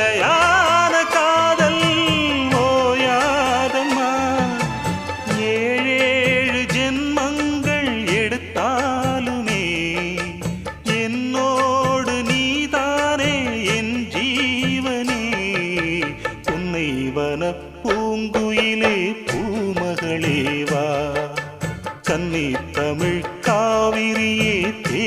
நிலையான காதல் ஓயாதம்மா ஏழேழு ஜென்மங்கள் எடுத்தாலுமே என்னோடு நீதானே என் ஜீவனே. உன்னை வன பூங்குயிலே பூமகளேவா கன்னி தமிழ் காவிரியே தே